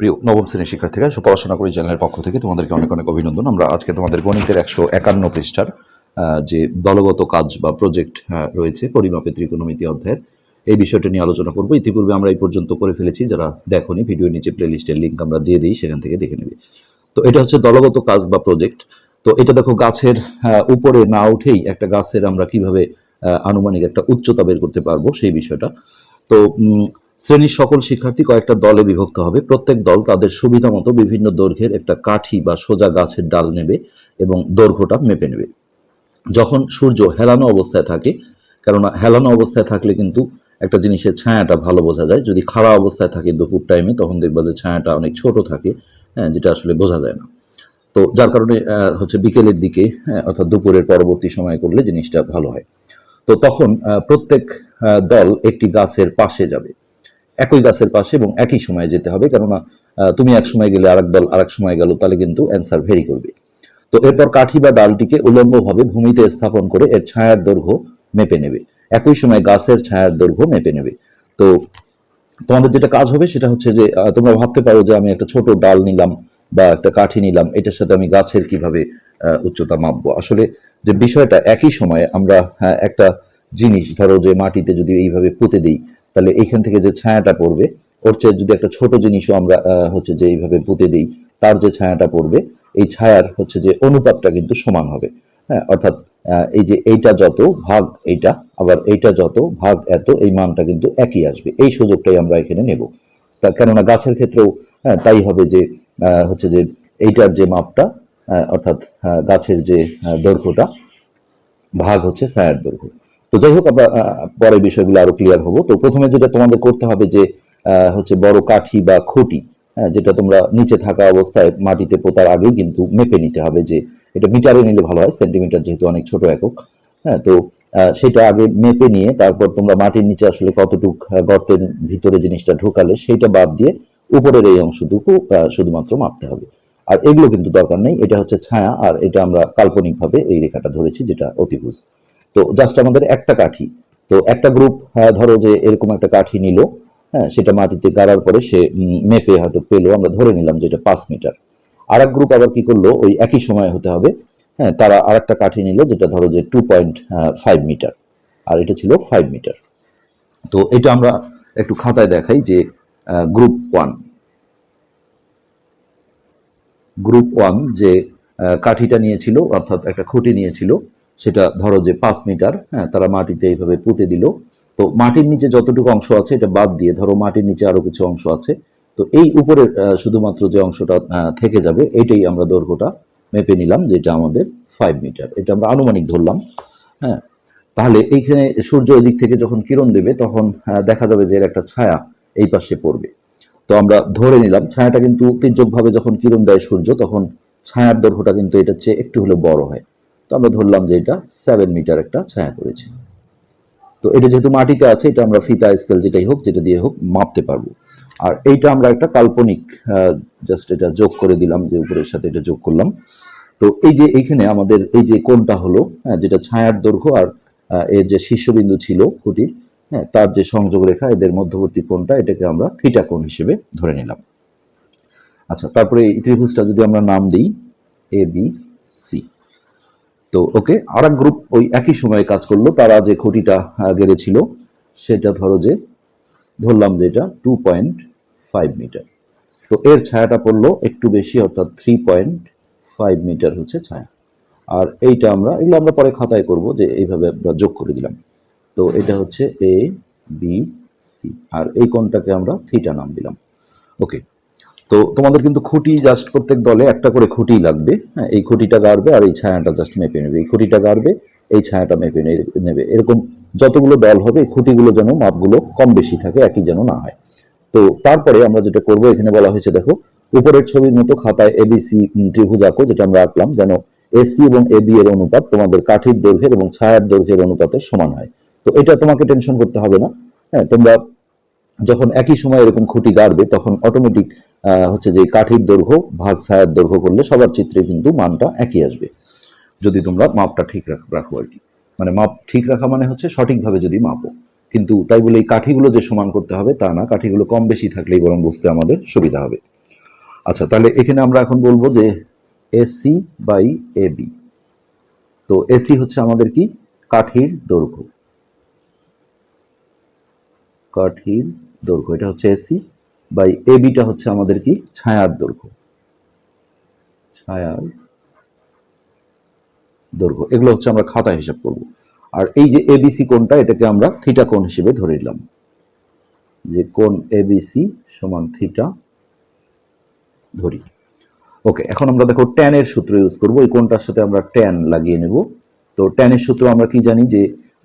প্রিয় নবম শ্রেণির শিক্ষার্থীরা পড়াশোনা করি চ্যানেলের পক্ষ থেকে তোমাদেরকে অনেক অনেক অভিনন্দন। আমরা আজকে তোমাদের গণিতের একশো একান্ন পৃষ্ঠার যে দলগত কাজ বা প্রজেক্ট রয়েছে পরিমাপে ত্রিকোণমিতি অধ্যায়ের, এই বিষয়টা নিয়ে আলোচনা করব। ইতিপূর্বে আমরা এই পর্যন্ত করে ফেলেছি, যারা দেখোনি ভিডিও নিচে প্লেলিস্টের লিঙ্ক আমরা দিয়ে দিই, সেখান থেকে দেখে নেবে। তো এটা হচ্ছে দলগত কাজ বা প্রজেক্ট তো এটা দেখো, গাছের উপরে না উঠেই একটা গাছের আমরা কীভাবে আনুমানিক একটা উচ্চতা বের করতে পারব, সেই বিষয়টা। তো শ্রেণির সকল শিক্ষার্থী কয়েকটা দলে বিভক্ত হবে। প্রত্যেক দল তাদের সুবিধা মতো বিভিন্ন দৈর্ঘ্যের একটা কাঠি বা সোজা গাছের ডাল নেবে এবং দৈর্ঘ্যটা মেপে নেবে। যখন সূর্য হেলানো অবস্থায় থাকে কেননা হেলানো অবস্থায় থাকলে কিন্তু একটা জিনিসের ছায়াটা ভালো বোঝা যায়। যদি খাড়া অবস্থায় থাকে দুপুর টাইমে তখন দেখবা যে ছায়াটা অনেক ছোট থাকে হ্যাঁ যেটা আসলে বোঝা যায় না। তো যার কারণে হচ্ছে বিকেলের দিকে হ্যাঁ, অর্থাৎ দুপুরের পরবর্তী সময় করলে জিনিসটা ভালো হয়। তো তখন প্রত্যেক দল একটি গাছের পাশে যাবে। একই গাছের পাশে এবং একই সময়ে যেতে হবে। কেননা তুমি এক সময় গেলে আরেক দল আরেক সময় গেল তাহলে কিন্তু অ্যান্সার ভেরি করবে। তো এরপর কাঠি বা ডালটিকে উলম্বভাবে ভূমিতে স্থাপন করে এর ছায়ার দৈর্ঘ্য মেপে নেবে। একই সময় গাছের ছায়ার দৈর্ঘ্য মেপে নেবে। তো তোমাদের যেটা কাজ হবে সেটা হচ্ছে যে তোমরা ভাবতে পারো যে আমি একটা ছোট ডাল নিলাম বা একটা কাঠি নিলাম এটার সাথে আমি গাছের কীভাবে উচ্চতা মাপবো। আসলে যে বিষয়টা একই সময়ে আমরা হ্যাঁ, একটা জিনিস ধরো যে মাটিতে যদি এইভাবে পুঁতে দিই তাহলে এইখান থেকে যে ছায়াটা পড়বে ওর চেয়ে যদি একটা ছোট জিনিসও আমরা হচ্ছে যে এইভাবে পুঁতে দিই তার যে ছায়াটা পড়বে এই ছায়ার হচ্ছে যে অনুপাতটা কিন্তু সমান হবে। হ্যাঁ অর্থাৎ এই যে এইটা যত ভাগ এইটা আবার এইটা যত ভাগ এত এই মানটা কিন্তু একই আসবে। এই সুযোগটাই আমরা এখানে নেব। তা কেননা গাছের ক্ষেত্রেও হ্যাঁ, তাই হবে যে হচ্ছে যে এইটার যে মাপটা অর্থাৎ গাছের যে দৈর্ঘ্যটা ভাগ হচ্ছে ছায়ার দৈর্ঘ্য। তো যাই হোক আমরা পরে বিষয়গুলো আরও ক্লিয়ার হব। তো প্রথমে যেটা তোমাদের করতে হবে যে হচ্ছে বড় কাঠি বা খুঁটি হ্যাঁ, যেটা তোমরা নিচে থাকা অবস্থায় মাটিতে পোতার আগেই কিন্তু মেপে নিতে হবে যে এটা মিটারে নিলে ভালো হয় সেন্টিমিটার যেহেতু অনেক ছোট একক হ্যাঁ তো সেটা আগে মেপে নিয়ে তারপর তোমরা মাটির নিচে আসলে কতটুক গর্তের ভিতরে জিনিসটা ঢোকালে সেইটা বাদ দিয়ে উপরের এই অংশটুকু শুধুমাত্র মাপতে হবে। আর এগুলো কিন্তু দরকার নেই এটা হচ্ছে ছায়া আর এটা আমরা কাল্পনিকভাবে এই রেখাটা ধরেছি যেটা অতিভুজ। তো জাস্ট আমাদের একটা কাঠি। তো একটা গ্রুপ ধরো যে এরকম একটা কাঠি নিল হ্যাঁ সেটা মাটিতে গাড়ার পরে সে মেপে হয়তো পেল, আমরা ধরে নিলাম যে এটা পাঁচ মিটার। আর এক গ্রুপ আবার কি করল, ওই একই সময় হতে হবে হ্যাঁ তারা আর একটা কাঠি নিল, যেটা ধরো যে টু পয়েন্ট ফাইভ মিটার আর এটা ছিল ফাইভ মিটার তো এটা আমরা একটু খাতায় দেখাই যে গ্রুপ ওয়ান গ্রুপ ওয়ান যে কাঠিটা নিয়েছিল, অর্থাৎ একটা খুঁটি নিয়েছিল সেটা ধরো যে পাঁচ মিটার হ্যাঁ তারা মাটিতে এইভাবে পুঁতে দিল। তো মাটির নিচে যতটুকু অংশ আছে এটা বাদ দিয়ে ধরো মাটির নিচে আরও কিছু অংশ আছে তো এই উপরের আহ, শুধুমাত্র যে অংশটা থেকে যাবে এটাই আমরা দৈর্ঘ্যটা মেপে নিলাম যেটা আমাদের ফাইভ মিটার এটা আমরা আনুমানিক ধরলাম হ্যাঁ। তাহলে এইখানে সূর্য এদিক থেকে যখন কিরণ দেবে তখন দেখা যাবে যে এর একটা ছায়া এই পাশে পড়বে। তো আমরা ধরে নিলাম ছায়াটা কিন্তু তির্যকভাবে যখন কিরণ দেয় সূর্য তখন ছায়ার দৈর্ঘ্যটা কিন্তু এটার চেয়ে একটু হলে বড় হয়। তো আমরা ধরলাম যে এটা সেভেন মিটার একটা ছায়া করেছে। তো এটা যেহেতু মাটিতে আছে এটা আমরা ফিতা স্কেল যেটাই হোক যেটা দিয়ে হোক মাপতে পারব। আর এইটা আমরা একটা কাল্পনিক জাস্ট এটা যোগ করে দিলাম যে উপরের সাথে এটা যোগ করলাম। তো এই যে এইখানে আমাদের এই যে কোনটা হলো হ্যাঁ, যেটা ছায়ার দৈর্ঘ্য আর এর যে শীর্ষবিন্দু ছিল খুঁটির হ্যাঁ তার যে সংযোগ রেখা এদের মধ্যবর্তী কোণটা এটাকে আমরা থিটা কোণ হিসেবে ধরে নিলাম। আচ্ছা তারপরে এই ত্রিভুজটা যদি আমরা নাম দিই এ বি সি তো ওকে আর গ্রুপ ওই একই সময়ে কাজ করল তারা যে খুঁটিটা আহ, গেড়েছিল সেটা ধরো যে ধরলাম যে এটা টু পয়েন্ট ফাইভ মিটার তো এর ছায়াটা পড়ল একটু বেশি অর্থাৎ থ্রি পয়েন্ট ফাইভ মিটার হচ্ছে ছায়া। আর এইটা আমরা এগুলো আমরা পরে খাতায় করব যে এইভাবে আমরা যোগ করে দিলাম। তো এটা হচ্ছে এ বি সি আর এই কোণটাকে আমরা থিটা নাম দিলাম। ওকে তো তোমাদের কিন্তু খুঁটি জাস্ট প্রত্যেক দলে একটা করে খুঁটি লাগবে। হ্যাঁ এই খুঁটিটা গাড়বে আর এই ছায়াটা জাস্ট মেপে নেবে। এই খুঁটিটা গাড়বে, এই ছায়াটা মেপে নেবে। এরকম যতগুলো দল হবে, এই খুঁটিগুলো যেন মাপগুলো কম বেশি থাকে, একই যেন না হয়। তো তারপরে আমরা যেটা করব, এখানে বলা হয়েছে, দেখো, উপরের ছবির মতো খাতায় এবিসি ত্রিভুজ আঁকো যেটা আমরা আঁকলাম, যেন এসি এবং এবি এর অনুপাত তোমাদের কাঠির দৈর্ঘ্যের এবং ছায়ার দৈর্ঘ্যের অনুপাতের সমান হয়। তো এটা তোমাকে টেনশন করতে হবে না। হ্যাঁ তোমরা যখন একই সময় এরকম খুঁটি গাড়বে, তখন অটোমেটিক হচ্ছে যে কাঠির দৈর্ঘ্য, ভাগ ছায়ার দৈর্ঘ্য করলে সবার চিত্রে কিন্তু মানটা একই আসবে। যদি তোমরা মাপটা ঠিক রাখো আর কি। মানে মাপ ঠিক রাখা মানে হচ্ছে সঠিকভাবে যদি মাপো। কিন্তু তাই বলে এই কাঠিগুলো যে সমান করতে হবে তা না, কাঠিগুলো কম বেশি থাকলেই বরং বুঝতে আমাদের সুবিধা হবে। আচ্ছা তাহলে এখানে আমরা এখন বলব যে এসি বাই এবি তো এসি হচ্ছে আমাদের কি? কাঠির দৈর্ঘ্য। কাঠির দৈর্ঘ্য, এটা হচ্ছে এসি বাই এবিটা হচ্ছে আমাদের কি? ছায়ার দৈর্ঘ্য। ছায়ার দৈর্ঘ্য, এগুলো হচ্ছে আমরা খাতায় হিসাব করব। আর এই যে এবিসি কোণটা, এটাকে আমরা থিটা কোণ হিসেবে ধরে নিলাম। যে কোণ এবিসি সমান থিটা ধরি। ওকে, এখন আমরা দেখো ট্যানের সূত্র ইউজ করব। এই কোণটার সাথে আমরা ট্যান লাগিয়ে নেব। তো ট্যানের সূত্র আমরা কি জানি? যে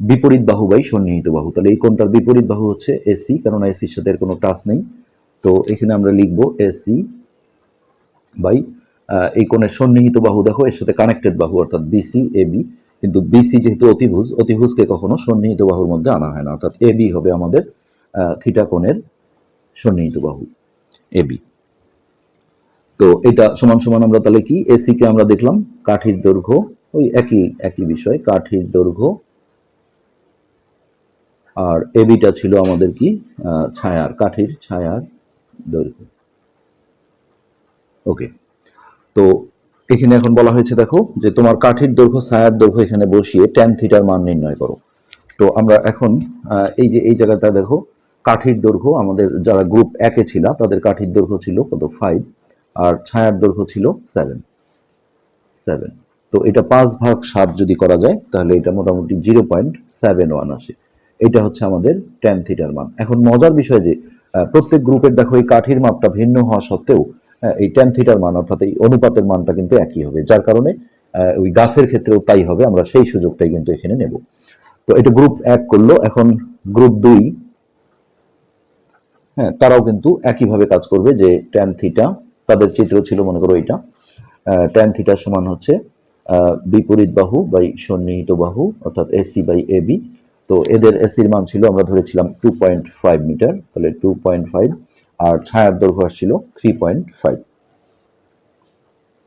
বিপরীত বাহু বাই সন্নিহিত বাহু। তাহলে এই কোণটার বিপরীত বাহু হচ্ছে এসি কারণ এসির সাথে এর কোনো টাচ নেই। তো এখানে আমরা লিখব এসি বাই এই কোণের সন্নিহিত বাহু। দেখো, এর সাথে কানেক্টেড বাহু, অর্থাৎ বিসি এবি কিন্তু বিসি যেহেতু অতিভুজ, অতিভুজকে কখনো সন্নিহিত বাহুর মধ্যে আনা হয় না। অর্থাৎ এবি হবে আমাদের থিটা কোণের সন্নিহিত বাহু এবি তো এটা সমান সমান আমরা তাহলে কি? এসি কে আমরা দেখলাম, কাঠির দৈর্ঘ্য, ওই একই একই বিষয়, কাঠির দৈর্ঘ্য আর এবিটা ছিল আমাদের কি? ছায়ার, কাঠির ছায়ার দৈর্ঘ্য। ওকে তো এখানে এখন বলা হয়েছে, দেখো, যে তোমার কাঠির দৈর্ঘ্য, ছায়ার দৈর্ঘ্য এখানে বসিয়ে ট্যান থিটার মান নির্ণয় করো। তো আমরা এখন এই যে, এই জায়গাটা দেখো, কাঠির দৈর্ঘ্য, আমাদের যারা গ্রুপ একে ছিল, তাদের কাঠির দৈর্ঘ্য ছিল কত? ফাইভ আর ছায়ার দৈর্ঘ্য ছিল সেভেন সেভেন তো এটা পাঁচ ভাগ সাত যদি করা যায়, তাহলে এটা মোটামুটি জিরো পয়েন্ট সেভেন ওয়ান আসে। এটা হচ্ছে আমাদের ট্যান থিটার মান। এখন মজার বিষয় যে প্রত্যেক গ্রুপের দেখো এই কাঠির মাপটা ভিন্ন হওয়া সত্ত্বেও এই ট্যান থিটার মান অর্থাৎ এই অনুপাতের মানটা কিন্তু একই হবে, যার কারণে ওই গাছের ক্ষেত্রেও তাই হবে, আমরা সেই সুযোগটাই কিন্তু এখানে নেব। তো এটা গ্রুপ এক করল, এখন গ্রুপ দুই হ্যাঁ তারাও কিন্তু একইভাবে কাজ করবে যে ট্যান থিটা তাদের চিত্র ছিল, মনে করো এটা ট্যান থিটার সমান হচ্ছে বিপরীত বাহু বাই সন্নিহিত বাহু, অর্থাৎ এসি বাই এবি তো এদের এসির মান ছিল আমরা ধরেছিলাম টু পয়েন্ট ফাইভ মিটার তাহলে টু পয়েন্ট ফাইভ আর ছায়ার দৈর্ঘ্য আসছিল three point five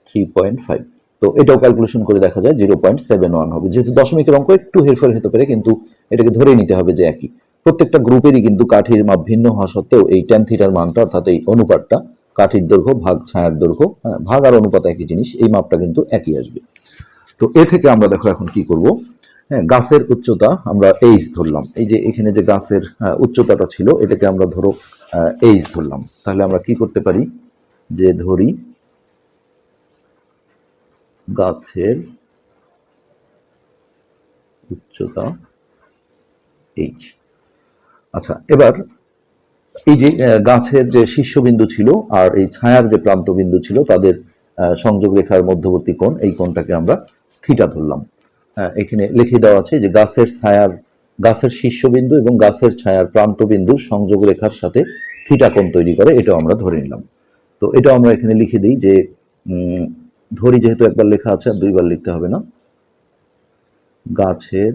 three point five তো এটাও ক্যালকুলেশন করে দেখা যায় জিরো পয়েন্ট সেভেন ওয়ান হবে। যেহেতু দশমিকের অঙ্ক একটু হেরফের হতে পারে কিন্তু এটাকে ধরে নিতে হবে যে একই। প্রত্যেকটা গ্রুপেরই কিন্তু কাঠির মাপ ভিন্ন হওয়া সত্ত্বেও এই টেন থিটার মানটা অর্থাৎ এই অনুপাতটা কাঠির দৈর্ঘ্য ভাগ ছায়ার দৈর্ঘ্য হ্যাঁ, ভাগ আর অনুপাত একই জিনিস এই মাপটা কিন্তু একই আসবে। তো এ থেকে আমরা দেখো এখন কি করব। হ্যাঁ গাছের উচ্চতা আমরা এইচ ধরলাম। এই যে এখানে যে গাছের উচ্চতাটা ছিল, এটাকে আমরা ধরো এইচ ধরলাম। তাহলে আমরা কি করতে পারি? যে ধরি গাছের উচ্চতা এইচ। আচ্ছা এবার এই যে গাছের যে শীর্ষবিন্দু ছিল আর এই ছায়ার যে প্রান্তবিন্দু ছিল, তাদের সংযোগ রেখার মধ্যবর্তী কোণ, এই কোণটাকে আমরা থিটা ধরলাম। এখানে লিখে দেওয়া আছে যে গাছের ছায়ার, গাছের শীর্ষবিন্দু এবং গাছের ছায়ার প্রান্তবিন্দুর সংযোগ রেখার সাথে থিটা কোণ তৈরি করে, এটাও আমরা ধরে নিলাম। তো এটাও আমরা এখানে লিখে দিই যে ধরি যেহেতু একবার লেখা আছে আর দুইবার লিখতে হবে না। গাছের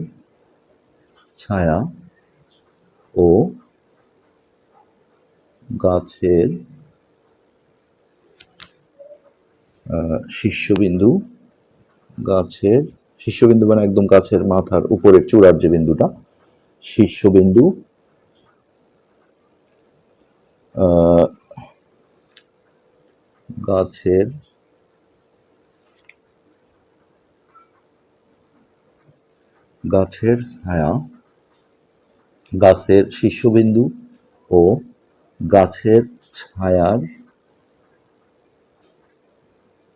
ছায়া ও গাছের শীর্ষবিন্দু গাছের শীর্ষবিন্দু মানে একদম গাছের মাথার উপরের চূড়ার যে বিন্দুটা, শীর্ষবিন্দু গাছের গাছের ছায়া, গাছের শীর্ষবিন্দু ও গাছের ছায়ার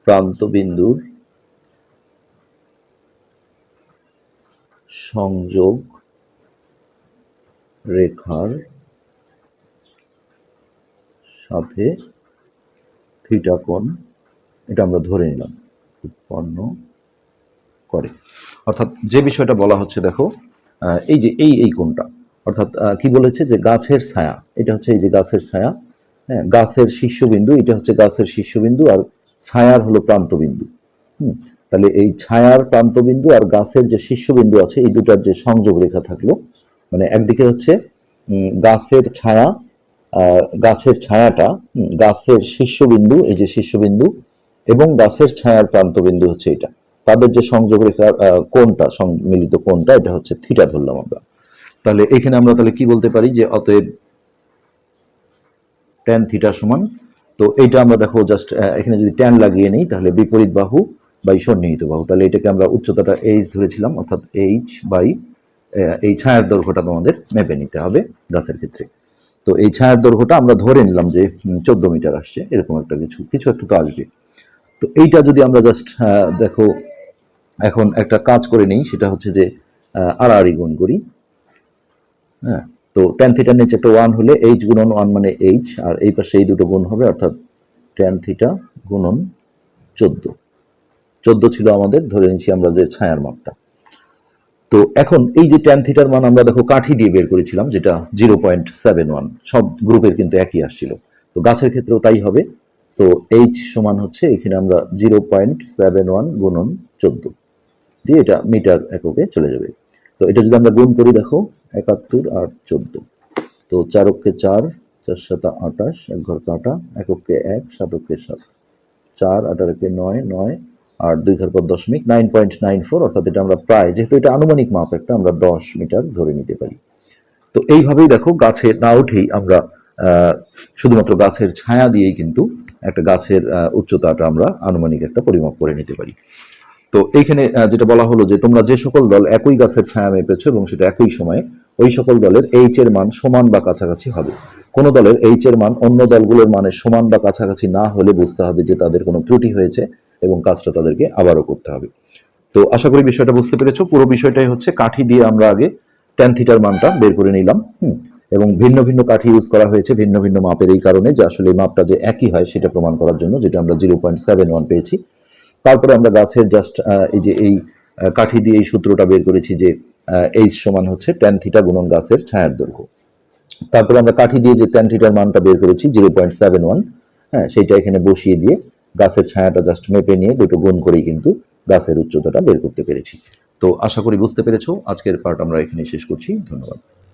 প্রান্তবিন্দুর সংযোগ রেখার সাথে থিটা কোণ, এটা আমরা ধরে নিলাম, উৎপন্ন করে। অর্থাৎ যে বিষয়টা বলা হচ্ছে, দেখো এই যে এই এই কোণটা, অর্থাৎ কি বলেছে যে গাছের ছায়া, এটা হচ্ছে এই যে গাছের ছায়া হ্যাঁ গাছের শীর্ষবিন্দু, এটা হচ্ছে গাছের শীর্ষবিন্দু, আর ছায়ার হলো প্রান্তবিন্দু, হুম তাহলে এই ছায়ার প্রান্তবিন্দু আর গাছের যে শীর্ষবিন্দু আছে এই দুটার যে সংযোগ রেখা থাকল মানে একদিকে হচ্ছে গাছের ছায়া গাছের ছায়াটা গাছের শীর্ষবিন্দু এই যে শীর্ষবিন্দু এবং গাছের ছায়ার প্রান্তবিন্দু হচ্ছে এটা। তাদের যে সংযোগ রেখা আহ, কোণটা মিলিত কোণটা এটা হচ্ছে থিটা ধরলাম আমরা। তাহলে এখানে আমরা তাহলে কি বলতে পারি যে অতএব ট্যান থিটা সমান তো এটা আমরা দেখো জাস্ট এখানে যদি ট্যান লাগিয়ে নিই তাহলে বিপরীত বাহু বাই সন্নিহিত বাহু। তাহলে এটাকে আমরা উচ্চতাটা এইচ ধরেছিলাম, অর্থাৎ এইচ বাই এই ছায়ার দৈর্ঘ্যটা তোমাদের মেপে নিতে হবে গাছের ক্ষেত্রে। তো এই ছায়ার দৈর্ঘ্যটা আমরা ধরে নিলাম যে চোদ্দ মিটার আসছে, এরকম একটা কিছু কিছু একটু তো আসবে। তো এইটা যদি আমরা জাস্ট দেখো, এখন একটা কাজ করে নিই, সেটা হচ্ছে যে আড়াআড়ি গুণ করি। হ্যাঁ তো টেন থিটার নিচে একটা ওয়ান হলে এইচ গুণন ওয়ান মানে এইচ আর এই পাশে এই দুটো গুণ হবে, অর্থাৎ টেন থিটা গুণন চোদ্দ। চোদ্দ ছিল আমাদের, ধরে নিচ্ছি আমরা যে ছায়ার মাপটা। তো এখন এই যে ট্যান থিটার মান আমরা দেখো কাঠি দিয়ে বের করেছিলাম, যেটা জিরো পয়েন্ট সেভেন ওয়ান সব গ্রুপের কিন্তু একই আসছিল। তো গাছের ক্ষেত্রেও তাই হবে। সো এইচ সমান হচ্ছে, এখানে আমরা জিরো পয়েন্ট সেভেন ওয়ান গুণন চোদ্দ দিয়ে এটা মিটার এককে চলে যাবে। তো এটা যদি আমরা গুণ করি, দেখো, একাত্তর আর চোদ্দ। তো চারককে চার চার সাতা আটাশ এক ঘর কাটা এককে এক সাতকে সাত। চার আঠারোকে নয় নয় আর দুই ঘর পর দশমিক নাইন পয়েন্ট নাইন ফোর অর্থাৎ এটা আমরা প্রায়, যেহেতু এটা আনুমানিক মাপ একটা, আমরা দশ মিটার ধরে নিতে পারি। তো এইভাবেই দেখো গাছে না উঠেই আমরা শুধুমাত্র গাছের ছায়া দিয়েই কিন্তু একটা গাছের উচ্চতাটা আমরা আনুমানিক একটা পরিমাপ করে নিতে পারি। তো এইখানে যেটা বলা হলো যে তোমরা যে সকল দল একই গাছের ছায়া মেপেছো এবং সেটা একই সময়ে ওই সকল দলের এইচ এর মান সমান বা কাছাকাছি হবে। কোনো দলের এইচ এর মান অন্য দলগুলোর মানের সমান বা কাছাকাছি না হলে বুঝতে হবে যে তাদের কোনো ত্রুটি হয়েছে। এবং কাজটা তাদেরকে আবারও করতে হবে। তো আশা করি বিষয়টা বুঝতে পেরেছ। পুরো বিষয়টাই হচ্ছে কাঠি দিয়ে আমরা আগে টেন থিটার মানটা বের করে নিলাম এবং ভিন্ন ভিন্ন কাঠি ইউজ করা হয়েছে ভিন্ন ভিন্ন মাপের এই কারণে যে আসলে এই মাপটা যে একই হয় সেটা প্রমাণ করার জন্য, যেটা আমরা জিরো পয়েন্ট সেভেন ওয়ান পেয়েছি। তারপরে আমরা গাছের জাস্ট এই যে এই কাঠি দিয়ে এই সূত্রটা বের করেছি যে এইচ সমান হচ্ছে টেন থিটা গুণন গাছের ছায়ার দৈর্ঘ্য। তারপরে আমরা কাঠি দিয়ে যে টেন থিটার মানটা বের করেছি জিরো পয়েন্ট সেভেন ওয়ান হ্যাঁ সেইটা এখানে বসিয়ে দিয়ে গাছের ছায়াটা জাস্ট মেপে নিয়ে দুটো গুণ করেই কিন্তু গাছের উচ্চতাটা বের করতে পেরেছি। তো আশা করি বুঝতে পেরেছ, আজকের পার্ট আমরা এখানে শেষ করছি, ধন্যবাদ।